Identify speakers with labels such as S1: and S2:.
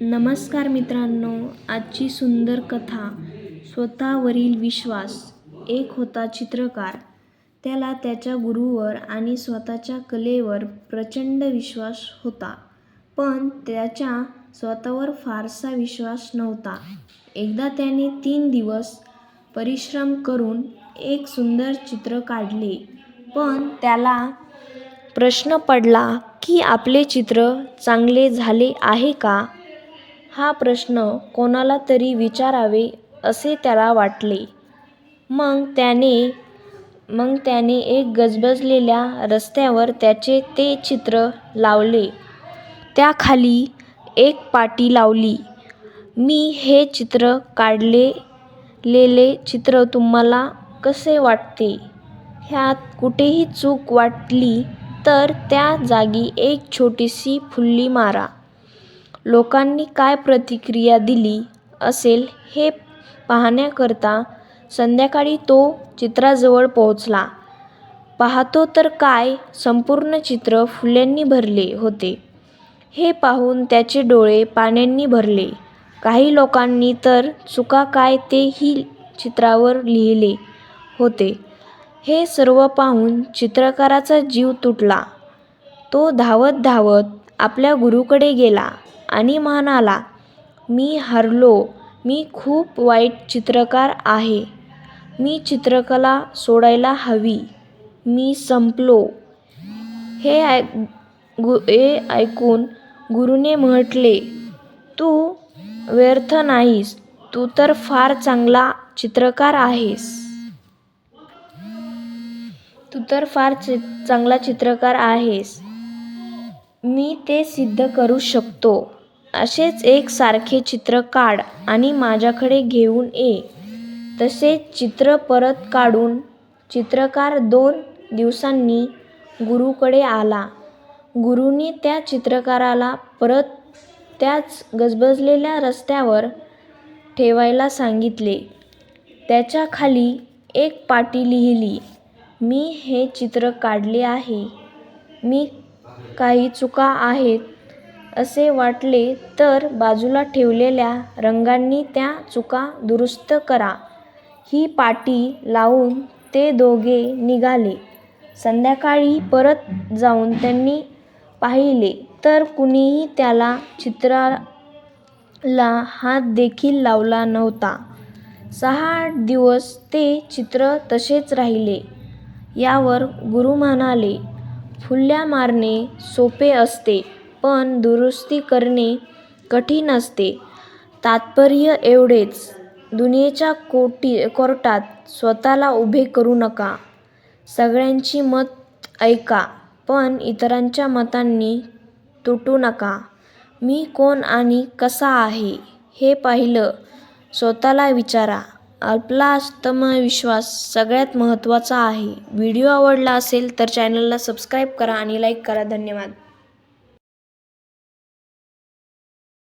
S1: नमस्कार मित्रांनो आजची सुंदर कथा स्वतःवरील विश्वास एक होता चित्रकार. त्याला त्याच्या गुरुवर आणि स्वतःच्या कलेवर प्रचंड विश्वास होता पण त्याच्या स्वतःवर फारसा विश्वास नव्हता. एकदा त्याने तीन दिवस परिश्रम करून एक सुंदर चित्र काढले पण त्याला प्रश्न पडला की आपले चित्र चांगले झाले आहे का? हा प्रश्न कोणाला तरी विचारावे असे त्याला वाटले. मग त्याने मग त्याने एक गजबजलेल्या रस्त्यावर त्याचे ते चित्र लावले. त्याखाली एक पाटी लावली. मी हे चित्र काढलेले चित्र तुम्हाला कसे वाटते? ह्यात कुठेही चूक वाटली तर त्या जागी एक छोटीशी फुल्ली मारा. लोकांनी काय प्रतिक्रिया दिली असेल हे पाहण्याकरता संध्याकाळी तो चित्राजवळ पोहोचला. पाहतो तर काय संपूर्ण चित्र फुल्यांनी भरले होते. हे पाहून त्याचे डोळे पाण्यांनी भरले. काही लोकांनी तर चुका काय ते ही चित्रावर लिहिले होते. हे सर्व पाहून चित्रकाराचा जीव तुटला. तो धावत धावत आपल्या गुरूकडे गेला. आणि म्हणाला मी हरलो. मी खूप वाईट चित्रकार आहे. मी चित्रकला सोडायला हवी. मी संपलो. हे ऐ गु हे ऐकून गुरुने म्हटले तू व्यर्थ नाहीस. तू तर फार चांगला चित्रकार आहेस. तू तर फार चि चांगला चित्रकार आहेस. मी ते सिद्ध करू शकतो. असेच एक सारखे चित्र काढ आणि माझ्याकडे घेऊन ये. तसेच चित्र परत काढून चित्रकार दोन दिवसांनी गुरूकडे आला. गुरुनी त्या चित्रकाराला परत त्याच गजबजलेल्या रस्त्यावर ठेवायला सांगितले. त्याच्याखाली एक पाटी लिहिली मी हे चित्र काढले आहे. मी काही चुका आहेत असे वाटले तर बाजूला ठेवलेल्या रंगांनी त्या चुका दुरुस्त करा. ही पाटी लावून ते दोघे निघाले. संध्याकाळी परत जाऊन त्यांनी पाहिले तर कुणीही त्याला चित्राला हात देखील लावला नव्हता. सहा आठ दिवस ते चित्र तसेच राहिले. यावर गुरु म्हणाले फुल्ल्या मारणे सोपे असते. पण दुरुस्ती करणे कठीण असते. तात्पर्य एवढेच. दुनियेच्या कोटी कोर्टात स्वतःला उभे करू नका. सगळ्यांची मत ऐका पण इतरांच्या मतांनी तुटू नका. मी कोण आणि कसा आहे हे पाहिलं. स्वतःला विचारा. आपला आत्मविश्वास सगळ्यात महत्त्वाचा आहे. व्हिडिओ आवडला असेल तर चॅनलला सबस्क्राईब करा आणि लाईक करा. धन्यवाद.